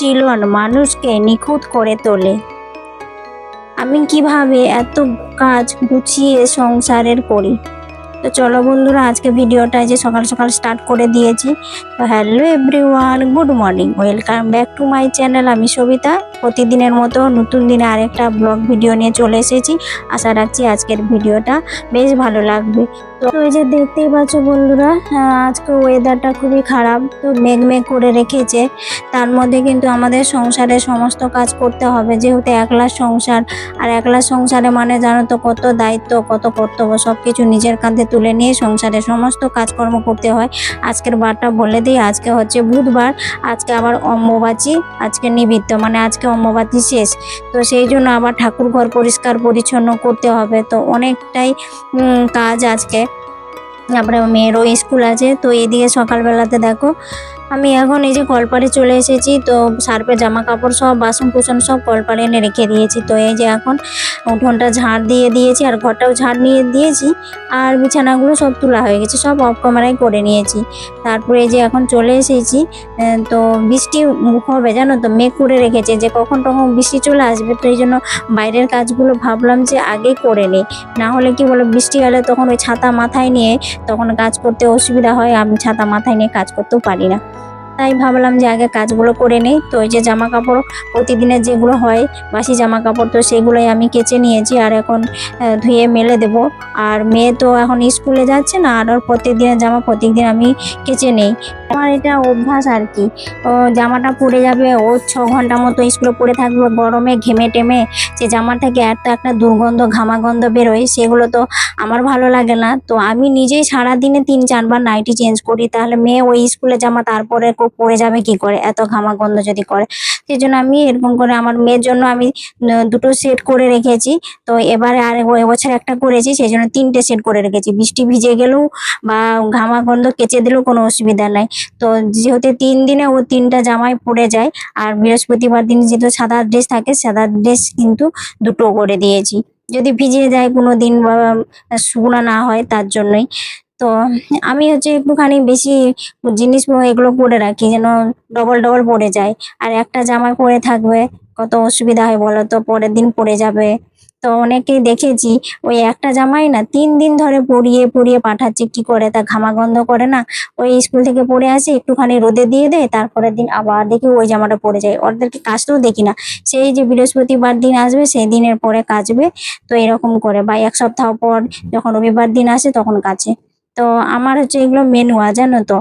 অনুশীলন মানুষকে নিখুঁত করে তোলে। আমি কীভাবে এত কাজ গুছিয়ে সংসারের করি? তো চলো বন্ধুরা, আজকে ভিডিওটা যে সকাল সকাল স্টার্ট করে দিয়েছি। তো hello everyone good morning welcome back to my channel আমি সবিতা, প্রতিদিনের মতো নতুন দিনে আরেকটা ব্লগ ভিডিও নিয়ে চলে এসেছি। আশা রাখছি আজকের ভিডিওটা বেশ ভালো লাগবে। তো এই যে দেখতেই পাচ্ছ বন্ধুরা আজকে ওয়েদারটা খুবই খারাপ, তো মেঘ মেঘ করে রেখেছে। তার মধ্যে কিন্তু আমাদের সংসারে সমস্ত কাজ করতে হবে, যেহেতু একলা সংসার। আর একলা সংসারে মানে জানো তো কত দায়িত্ব, কত কর্তব্য সব কিছু নিজের কাঁধে তুলে নিয়ে সংসারে সমস্ত কাজকর্ম করতে হয়। আজকের বারটা বলে দিই, আজকে হচ্ছে বুধবার, আজকে আবার অম্বুবাচী, আজকে নিবৃত্ত মানে আজকে অম্বুবাচী শেষ। তো সেই জন্য আবার ঠাকুর ঘর পরিষ্কার পরিচ্ছন্ন করতে হবে। তো অনেকটাই কাজ আজকে। তারপরে মেয়েরও স্কুল আছে তো এদিকে সকালবেলাতে দেখো আমি এখন এই যে কলপারে চলে এসেছি, তো সার্পে জামা কাপড় সব বাসন কুসন সব কলপারে এনে রেখে দিয়েছি। তো এই যে এখন উঠোনটা ঝাড় দিয়ে দিয়েছি আর ঘরটাও ঝাড় নিয়ে দিয়েছি আর বিছানাগুলো সব তোলা হয়ে গেছে, সব অফ ক্যামেরায় করে নিয়েছি। তারপরে এই যে এখন চলে এসেছি তো বৃষ্টি হবে জানো তো, মেঘ করে রেখেছে যে কখন তখন বৃষ্টি চলে আসবে, তো এই জন্য বাইরের কাজগুলো ভাবলাম যে আগে করে নিই। না হলে কি বলো, বৃষ্টি হলে তখন ওই ছাতা মাথায় নিয়ে তখন কাজ করতে অসুবিধা হয়, আমি ছাতা মাথায় নিয়ে কাজ করতেও পারি না। তাই ভাবলাম যে আগে কাজগুলো করে নেই। তো ওই যে জামা কাপড় প্রতিদিনের যেগুলো হয়, বাসি জামা কাপড় তো সেগুলোই আমি কেচে নিয়েছি আর এখন ধুয়ে মেলে দেব। আর মেয়ে তো এখন স্কুলে যাচ্ছে না, আর ওর প্রত্যেকদিনের জামা প্রত্যেকদিন আমি কেচে নেই। আমার এটা অভ্যাস আর কি। জামাটা পরে যাবে, ও ছ ঘণ্টা মতো স্কুলে পরে থাকবে, গরমে ঘেমে টেমে যে জামা থেকে এত একটা দুর্গন্ধ, ঘামাগন্ধ বেরোয়, সেগুলো তো আমার ভালো লাগে না। তো আমি নিজেই সারাদিনে তিন চারবার নাইটি চেঞ্জ করি, তাহলে মেয়ে ওই স্কুলে জামা তারপরে পরে যাবে কি করে? এত ঘামা গন্ধ যদি করে। সেই জন্য আমি এরকম করে আমার মেয়ের জন্য আমি দুটো সেট করে রেখেছি। তো এবারে আর এবছর একটা করেছি সেই জন্য তিনটে সেট করে রেখেছি। বৃষ্টি ভিজে গেলেও বা ঘামা গন্ধ কেচে দিলেও কোনো অসুবিধা নাই। তো যেহেতু তিন দিনে ও তিনটা জামাই পরে যায়, আর বৃহস্পতিবার দিন যেহেতু সাদা ড্রেস থাকে, সাদা ড্রেস কিন্তু দুটো করে দিয়েছি। যদি ভিজে যায় কোনো দিন বা শুকনো না হয় তার জন্যই। তো আমি হচ্ছে একটুখানি বেশি জিনিস এগুলো পরে রাখি, যেন ডবল ডবল পরে যায়। আর একটা জামা পরে থাকবে, কত অসুবিধা হয় বলো তো? পরের দিন পরে যাবে। তো অনেকেই দেখেছি, ওই একটা জামাই না তিন দিন ধরে পরিয়ে পরিয়ে পাঠাচ্ছে, কি করে তা ঘামাগন্ধ করে না? ওই স্কুল থেকে পরে আসে, একটুখানি রোদে দিয়ে দেয়, তারপরের দিন আবার দেখি ওই জামাটা পরে যায়। ওদেরকে কাচতেও দেখি না। সেই যে বৃহস্পতিবার দিন আসবে, সেই দিনের পরে কাচবে। তো এরকম করে বা এক সপ্তাহ পর যখন রবিবার দিন আসে, তখন কাচে। তো আমার হচ্ছে এগুলো মেনুয়া জানো তো?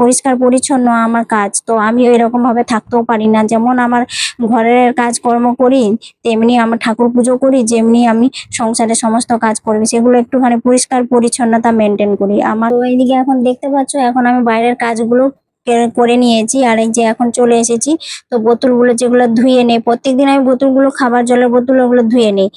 পরিষ্কার, পরিচ্ছন্ন আমার কাজ। তো আমি এরকম ভাবে থাকতেও পারি না। যেমন আমার ঘরের কাজকর্ম করি, তেমনি আমার ঠাকুর পুজো করি, যেমনি আমি সংসারের সমস্ত কাজ করবি সেগুলো একটুখানি পরিষ্কার, পরিচ্ছন্নতা মেনটেন করি। আমার এইদিকে এখন দেখতে পাচ্ছ, এখন আমি বাইরের কাজগুলো করে নিয়েছি আর এই যে এখন চলে এসেছি। তো বোতলগুলো যেগুলো ধুয়ে নেই, প্রত্যেকদিন আমি বোতলগুলো, খাবার জলের বোতল ওগুলো ধুয়ে নেই।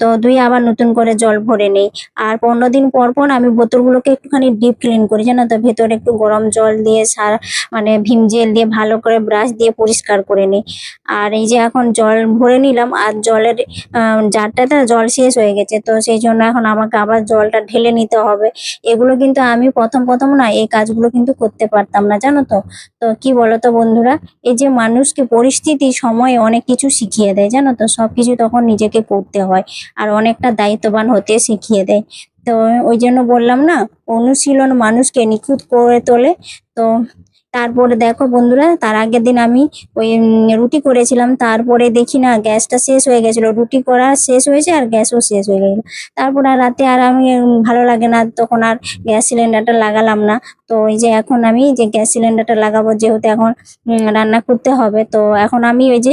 তো ধুয়ে আবার নতুন করে জল ভরে নেই। আর পনেরো দিন পর পর আমি বোতলগুলোকে একটুখানি ডিপ ক্লিন করি, জানো তো? ভেতরে একটু গরম জল দিয়ে সার মানে ভীম জেল দিয়ে ভালো করে ব্রাশ দিয়ে পরিষ্কার করে নিই। আর এই যে এখন জল ভরে নিলাম, আর জলের জারটাতে জল শেষ হয়ে গেছে। তো সেই জন্য এখন আমাকে আবার জলটা ঢেলে নিতে হবে। এগুলো কিন্তু আমি প্রথম প্রথম না, এই কাজগুলো কিন্তু করতে পারতাম না, জানো তো তো কি বলতো বন্ধুরা? এই যে মানুষকে পরিস্থিতি, সময়ে অনেক কিছু শিখিয়ে দেয়, জানো তো? সব কিছু তখন নিজেকে করতে হয় আর অনেকটা দায়িত্ববান হতে শিখিয়ে দেয়। তো ওই জন্য বললাম না, অনুশীলন মানুষকে নিখুঁত করে তোলে। তো তারপরে দেখো বন্ধুরা, তার আগের দিন আমি ওই রুটি করেছিলাম, তারপরে দেখি না গ্যাসটা শেষ হয়ে গেছিল। রুটি করা শেষ হয়েছে আর গ্যাসও শেষ হয়ে গেছিল তারপর আর রাতে আর আমি ভালো লাগে না, তখন আর গ্যাস সিলিন্ডারটা লাগালাম না। তো এই যে এখন আমি যে গ্যাস সিলিন্ডারটা লাগাবো, যেহেতু এখন রান্না করতে হবে, তো এখন আমি ওই যে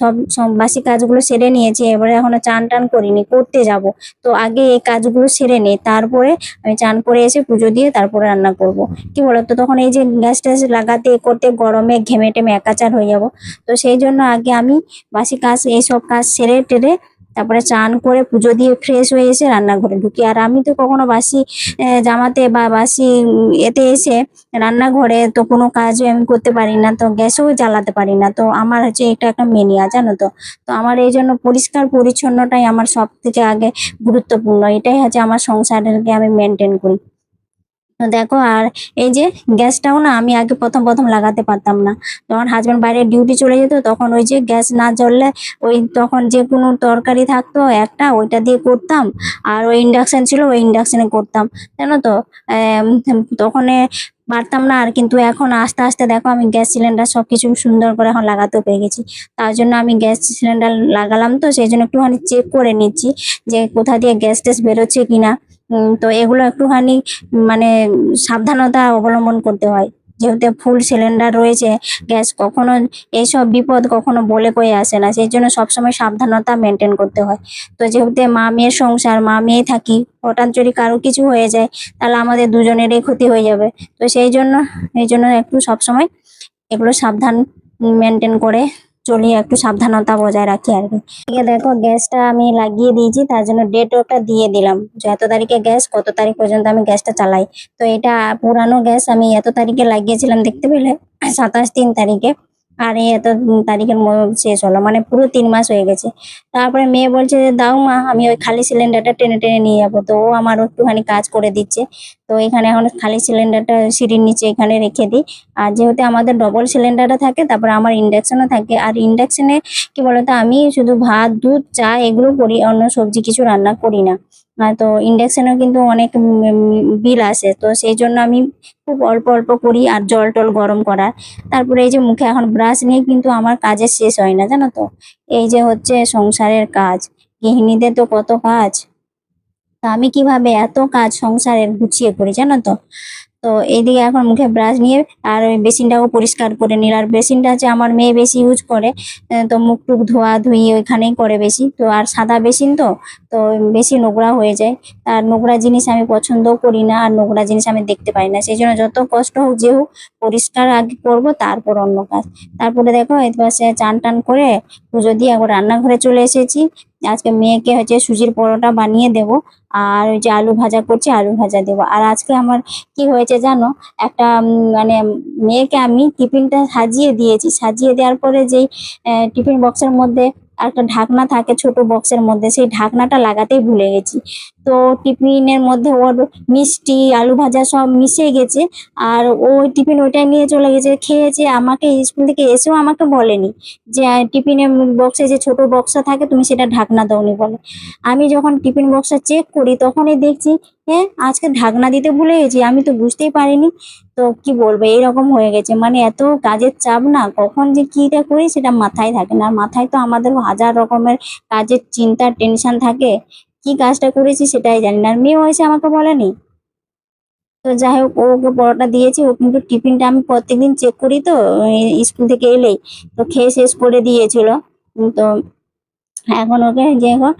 সব সব বাসি কাজগুলো সেরে নিয়েছি, এবারে এখনও চান টান করিনি, করতে যাব। তো আগে এই কাজগুলো সেরে নিই, তারপরে আমি চান করে এসে পুজো দিয়ে তারপরে রান্না করব। কি বলতো, তখন এই যে গ্যাস ট্যাস লাগাতে করতে গরমে ঘেমে টেমে একাচার হয়ে যাব। তো সেই জন্য আগে আমি বাসি কাজ এইসব কাজ সেরে টেরে তারপরে চান করে পুজো দিয়ে ফ্রেশ হয়ে এসে রান্নাঘরে ঢুকি। আর আমি তো কখনো বাসি জামাতে বা বাসি এতে এসে রান্নাঘরে তো কোনো কাজও আমি করতে পারি না, তো গ্যাসও জ্বালাতে পারি না। তো আমার হচ্ছে এটা একটা মেনিয়া জানো তো। তো আমার এই জন্য পরিষ্কার পরিচ্ছন্নটাই আমার সব থেকে আগে গুরুত্বপূর্ণ। এটাই হচ্ছে আমার সংসারকে আমি মেনটেন করি। দেখো, আর এই যে গ্যাসটাও না আমি আগে প্রথম প্রথম লাগাতে পারতাম না। যখন হাজব্যান্ড বাইরে ডিউটি চলে যেত, তখন ওই যে গ্যাস না জ্বললে ওই তখন যে কোনো তরকারি থাকতো একটা, ওইটা দিয়ে করতাম। আর ওই ইন্ডাকশান ছিল, ওই ইন্ডাকশানে করতাম। জানো তো? তখন পারতাম না আর কিন্তু এখন আস্তে আস্তে দেখো, আমি গ্যাস সিলিন্ডার সব কিছু সুন্দর করে এখন লাগাতেও পেরে গেছি। তার জন্য আমি গ্যাস সিলিন্ডার লাগালাম তো, সেই জন্য একটুখানি চেক করে নিচ্ছি যে কোথা দিয়ে গ্যাস ট্যাস বেরোচ্ছে কিনা। তো এগুলো একটুখানি মানে সাবধানতা অবলম্বন করতে হয়। যেহেতু ফুল সিলিন্ডার রয়েছে, গ্যাস কখনো এইসব বিপদ কখনো বলে কয়ে আসে না। সেই জন্য সবসময় সাবধানতা মেনটেন করতে হয়। তো যেহেতু মা মেয়ের সংসার, মা মেয়ে থাকি, হঠাৎ যদি কারও কিছু হয়ে যায়, তাহলে আমাদের দুজনেরই ক্ষতি হয়ে যাবে। তো সেই জন্য, এই জন্য একটু সবসময় এগুলো সাবধান মেনটেন করে চলি একটু সাবধানতা বজায় রাখি আর কি। দেখো, গ্যাসটা আমি লাগিয়ে দিয়েছি, তার জন্য ডেট ওটা দিয়ে দিলাম। যে এত তারিখে গ্যাস, কত তারিখ পর্যন্ত আমি গ্যাসটা চালাই। তো এটা পুরানো গ্যাস, আমি এত তারিখে লাগিয়েছিলাম, দেখতে পেলে? সাতাশ তিন তারিখে। আর, এত তারিখের শেষ হলো মানে পুরো তিন মাস হয়ে গেছে। তারপরে মেয়ে বলছে যে, দাও মা, আমি ওই খালি সিলিন্ডারটা টেনে টেনে নিয়ে যাব। তো ও আমার একটুখানি কাজ করে দিচ্ছে। তো এখানে এখন খালি সিলিন্ডারটা সিঁড়ির নিচে এখানে রেখে দিই। আর যেহেতু আমাদের ডবল সিলিন্ডারটা থাকে, তারপরে আমার ইন্ডাকশনও থাকে। আর ইন্ডাকশনে কি বলতো, আমি শুধু ভাত, দুধ, চা এগুলো করি, অন্য সবজি কিছু রান্না করি না। তো ইন্ডাকশনেও কিন্তু অনেক বিল আসে। তো সেই জন্য আমি খুব অল্প অল্প করি আর জল টল গরম করার। তারপরে এই যে মুখে এখন ব্রাশ নিয়ে কিন্তু আমার কাজের শেষ হয় না, জানো তো? এই যে হচ্ছে সংসারের কাজ। গৃহিণীদের তো কত কাজ। তা আমি কীভাবে এত কাজ সংসারের গুছিয়ে করি, জানো তো? তো এইদিকে এখন মুখে ব্রাশ নিয়ে আর ওই বেসিনটাও পরিষ্কার করে নিল। আর বেসিনটা হচ্ছে আমার মেয়ে বেশি ইউজ করে তো মুখ টুক ধোয়া ধুই ওইখানেই করে বেশি। তো আর সাদা বেসিন তো তো বেশি নোংরা হয়ে যায়। আর নোংরা জিনিস আমি পছন্দও করি না, আর নোংরা জিনিস আমি দেখতে পাই না। সেই জন্য যত কষ্ট হোক, যে হোক, পরিষ্কার আগে করব, তারপর অন্য কাজ। তারপরে দেখো এই পাশে চান টান করে পুজো দিয়ে একবার রান্নাঘরে চলে এসেছি। আজকে মেয়েকে হচ্ছে সুজির পরোটা বানিয়ে দেবো, আর ওই যে আলু ভাজা করছি, আলু ভাজা দেবো। আর আজকে আমার কি হয়েছে জানো, একটা মানে মেয়েকে আমি টিফিনটা সাজিয়ে দিয়েছি। সাজিয়ে দেওয়ার পরে যেই টিফিন বক্সের মধ্যে একটা ঢাকনা থাকে ছোট বক্সের মধ্যে, সেই ঢাকনাটা লাগাতেই ভুলে গেছি। তো টিফিনের মধ্যে ওর মিষ্টি, আলু ভাজা সব মিশে গেছে, আর ওই টিফিন ওইটাই নিয়ে চলে গেছে। খেয়েছে, আমাকে স্কুল থেকে এসেও আমাকে বলেনি যে, টিফিনের বক্সে যে ছোট বক্সটা থাকে, তুমি সেটা ঢাকনা দাওনি বলে। আমি যখন টিফিন বক্সটা চেক করি, তখনই দেখছি হ্যাঁ আজকে ঢাকনা দিতে ভুলে গেছি, আমি তো বুঝতেই পারিনি। তো কি বলব এরকম হয়ে গেছে। মানে এত কাজের চাপ না, কখন যে কিটা করি সেটা মাথায় থাকে না। মাথায় তো আমাদের হাজার রকমের কাজের চিন্তা, টেনশন থাকে। কি কাজটা করেছি সেটাই জানি না। আর মেয়েও এসে আমাকে বলেনি। তো যাই হোক ওকে পরোটা দিয়েছি, ও কিন্তু টিফিনটা আমি প্রত্যেকদিন চেক করি তো স্কুল থেকে এলেই। তো খেয়ে শেষ করে দিয়েছিল। তো এখন ওকে যে এখন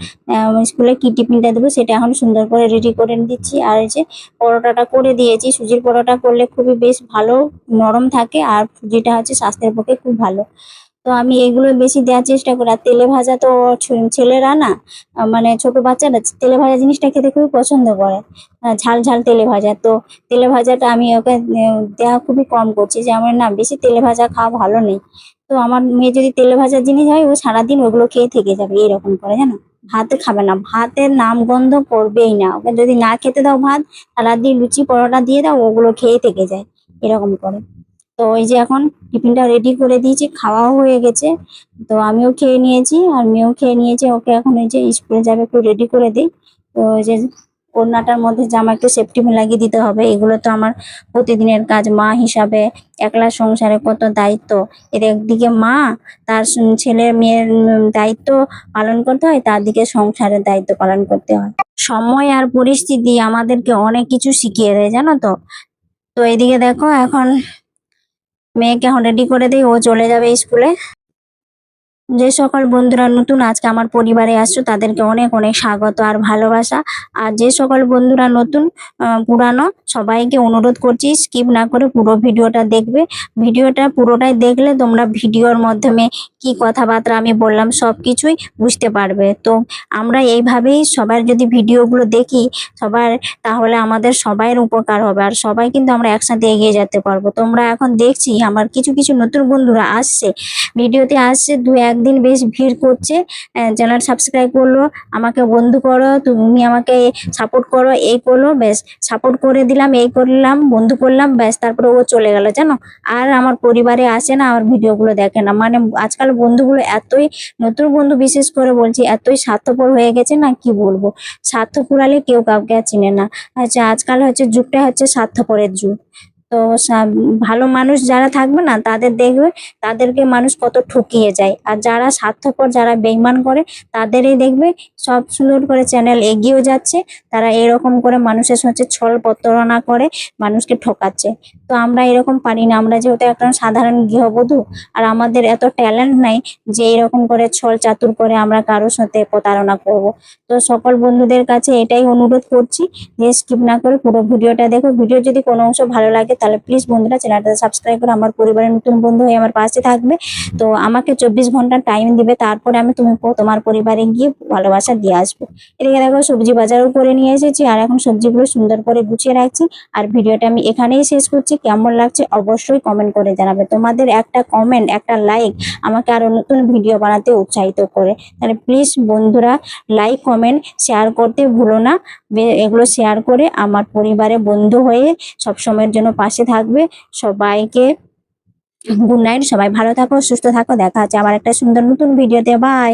স্কুলে কি টিফিনটা দেবো সেটা এখন সুন্দর করে রেডি করে দিচ্ছি। আর এই যে পরোটাটা করে দিয়েছি, সুজির পরোটা করলে খুবই বেশ ভালো নরম থাকে, আর সুজিটা হচ্ছে স্বাস্থ্যের পক্ষে খুব ভালো। তো আমি এগুলো বেশি দেওয়ার চেষ্টা করি। আর তেলে ভাজা তো ছেলেরা না মানে ছোট বাচ্চারা তেলে ভাজা জিনিসটা খেতে খুবই পছন্দ করে। ঝাল ঝাল তেলে ভাজা। তো তেলে ভাজাটা আমি ওকে দেওয়া খুবই কম করছি যে আমার না বেশি তেলে ভাজা খাওয়া ভালো নেই। তো আমার মেয়ে যদি তেলে ভাজা জিনিস হয়, ও সারাদিন ওগুলো খেয়ে থেকে যাবে এরকম করে, জানো? ভাতে খাবে না। ভাতের নাম গন্ধ করবেই না। ওকে যদি না খেতে দাও ভাত, সারাদিন লুচি, পরোটা দিয়ে দাও, ওগুলো খেয়ে থেকে যায় এরকম করে। তো ওই যে এখন টিফিনটা রেডি করে দিয়েছি, খাওয়াও হয়ে গেছে। তো আমিও খেয়ে নিয়েছি আর মেয়েও খেয়ে নিয়েছে, ওকে এখন এই যে স্কুলে যাবে, একটু রেডি করে দিই। তো ওই যে ওড়নাটার মধ্যে জামা একটু সেফটি লাগিয়ে দিতে হবে। এগুলো তো আমার প্রতিদিনের কাজ, মা হিসাবে একলা সংসারে কত দায়িত্ব। এর একদিকে মা, তার ছেলে মেয়ের দায়িত্ব পালন করতে হয়, তার দিকে সংসারের দায়িত্ব পালন করতে হয়। সময় আর পরিস্থিতি আমাদেরকে অনেক কিছু শিখিয়ে দেয়, জানো তো? তো এইদিকে দেখো এখন মেয়েকে রেডি করে দিই ও চলে যাবে স্কুলে। যে সকল বন্ধুরা নতুন আজকে আমার পরিবারে আসছো, তাদেরকে অনেক অনেক স্বাগত আর ভালোবাসা। আর যে সকল বন্ধুরা নতুন পুরানো, সবাইকে অনুরোধ করছি স্কিপ না করে পুরো ভিডিওটা দেখবে। ভিডিওটা পুরোটাই দেখলে তোমরা ভিডিওর মাধ্যমে কি কথাবার্তা আমি বললাম সব কিছুই বুঝতে পারবে। তো আমরা এইভাবেই সবার যদি ভিডিওগুলো দেখি, সবার তাহলে আমাদের সবাইয়ের উপকার হবে। আর সবাই কিন্তু আমরা একসাথে এগিয়ে যেতে পারব। তোমরা এখন দেখছি, আমার কিছু কিছু নতুন বন্ধুরা আসছে। ভিডিওতে আসছে দু এক একদিন বেশ ভিড় করছে। চ্যানেল সাবস্ক্রাইব করল, আমাকে বন্ধু করো, তুমি আমাকে সাপোর্ট করো, এই করল, বেশ সাপোর্ট করে দিলাম, এই করলাম, বন্ধু করলাম ব্যাস তারপরে ও চলে গেল, জানো? আর আমার পরিবারে আসে না, আমার ভিডিওগুলো দেখে না। মানে আজকাল বন্ধুগুলো এতই নতুন বন্ধু, বিশেষ করে বলছি, এতই স্বার্থপর হয়ে গেছে না, কি বলব? স্বার্থ পুরালে কেউ কাউকে আর চিনে না। আচ্ছা আজকাল হচ্ছে যুগটা হচ্ছে স্বার্থপরের যুগ। তো ভালো মানুষ যারা থাকবে না, তাদের দেখবে তাদেরকে মানুষ কত ঠকিয়ে যায়। আর যারা স্বার্থপর, যারা বেইমান করে, তাদেরই দেখবে সব সুন্দর করে চ্যানেল এগিয়েও যাচ্ছে। তারা এরকম করে মানুষের হচ্ছে ছল প্রতারণা করে, মানুষকে ঠকাচ্ছে। তো আমরা এরকম পারি না। আমরা যেহেতু একটা সাধারণ গৃহবধূ, আর আমাদের এত ট্যালেন্ট নাই যে এরকম করে ছল চাতুর করে আমরা কারোর সাথে প্রতারণা করব। তো সকল বন্ধুদের কাছে এটাই অনুরোধ করছি যে স্কিপ না করে পুরো ভিডিওটা দেখো। ভিডিও যদি কোনো অংশ ভালো লাগে তাহলে প্লিজ বন্ধুরা চ্যানেলটা সাবস্ক্রাইব করে আমার পরিবারের নতুন বন্ধু হয়ে আমার পাশে থাকবে। তো আমাকে চব্বিশ ঘণ্টা টাইম দিবে, তারপরে আমি তুমি তোমার পরিবারে গিয়ে ভালোবাসা দিয়ে আসব। এদিকে দেখো সবজি বাজারও করে নিয়ে এসেছি, আর এখন সবজিগুলো সুন্দর করে গুছিয়ে রাখছি। আর ভিডিওটা আমি এখানেই শেষ করছি, কেমন লাগছে অবশ্যই কমেন্ট করে জানাবে। তোমাদের একটা কমেন্ট একটা লাইক আমাকে আরও নতুন ভিডিও বানাতে উৎসাহিত করে। তাহলে প্লিজ বন্ধুরা লাইক কমেন্ট শেয়ার করতে ভুলো না। এগুলো শেয়ার করে আমার পরিবারে বন্ধু হয়ে সব সময়ের জন্য পাশে থাকবে। সবাইকে গুড নাইট সবাই ভালো থাকো, সুস্থ থাকো, দেখা হচ্ছে আমার একটা সুন্দর নতুন ভিডিওতে বাই